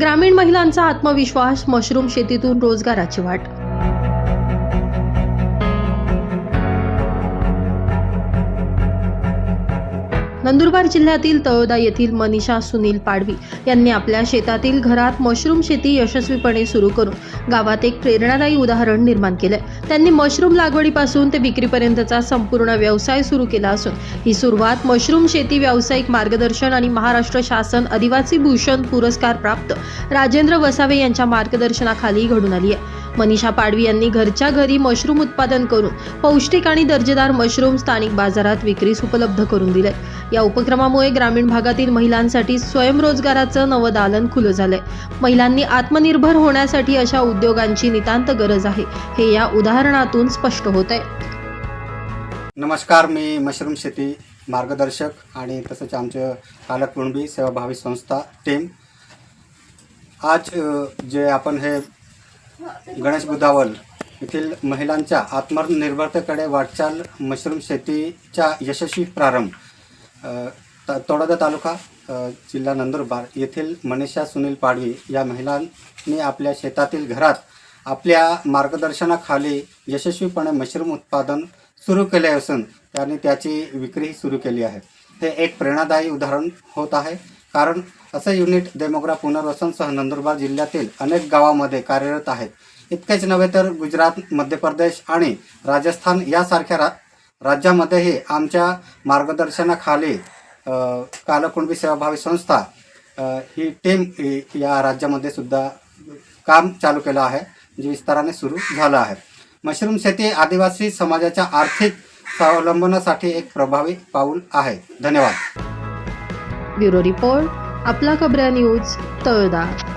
ग्रामीण महिलांचा आत्मविश्वास मशरूम शेतीतून रोजगाराची वाट नंदुरबार जिल्ह्यातील तळोदा येथील मनीषा सुनील पाडवी यांनी आपल्या शेतातील घरात मशरूम शेती यशस्वीपणे सुरू करून गावात एक प्रेरणादायी उदाहरण निर्माण केलंय. त्यांनी मशरूम लागवडीपासून ते विक्रीपर्यंतचा संपूर्ण व्यवसाय सुरू केला असून ही सुरुवात मशरूम शेती व्यावसायिक मार्गदर्शन आणि महाराष्ट्र शासन आदिवासी भूषण पुरस्कार प्राप्त राजेंद्र वसावे यांच्या मार्गदर्शनाखाली घडून आली आहे. मनीषा पाडवी यांनी घरच्या घरी मशरूम उत्पादन करून पौष्टिक आणि दर्जेदार मशरूम स्थानिक बाजारात विक्रीस उपलब्ध करून दिले या उपक्रमामुळे ग्रामीण भागातील महिलांसाठी स्वयंरोजगाराचं नवं दालन खुलं झालंय. महिलांनी आत्मनिर्भर होण्यासाठी अशा उद्योगांची नितांत गरज आहे. हे या उदाहरणातून स्पष्ट होत आहे. नमस्कार मी मशरूम शेती मार्गदर्शक आणि तसंच आमचं पालक कुणबी सेवाभावी संस्था टीम. आज जे आपण हे गणेश बुधावल येथील महिलांच्या आत्मनिर्भरतेकडे वाटचाल मशरूम शेतीचा यशस्वी प्रारंभ त- तोडादा तालुका जिल्हा नंदुरबार येथील मनीषा सुनील पाडवी या महिलांनी आपल्या शेतातील घरात आपल्या मार्गदर्शनाखाली यशस्वीपणे मशरूम उत्पादन सुरू केले असून त्यांनी त्याची विक्रीही सुरू केली आहे. हे एक प्रेरणादायी उदाहरण होत आहे. कारण असं युनिट डेमोग्रा पुनर्वसनसह नंदुरबार जिल्ह्यातील अनेक गावामध्ये कार्यरत आहेत इतकेच नव्हे तर गुजरात मध्य प्रदेश आणि राजस्थान यासारख्या रा राज्यामध्येही आमच्या मार्गदर्शनाखाली अ, कालकुणबी सेवाभावी संस्था ही टीम या राज्यामध्ये सुद्धा काम चालू केलं आहे जे विस्ताराने सुरू झालं आहे. मशरूम शेती आदिवासी समाजाच्या आर्थिक स्वावलंबनासाठी एक प्रभावी पाऊल आहे. धन्यवाद. ब्युरो रिपोर्ट आपला खबऱ्या न्यूज तळोदा.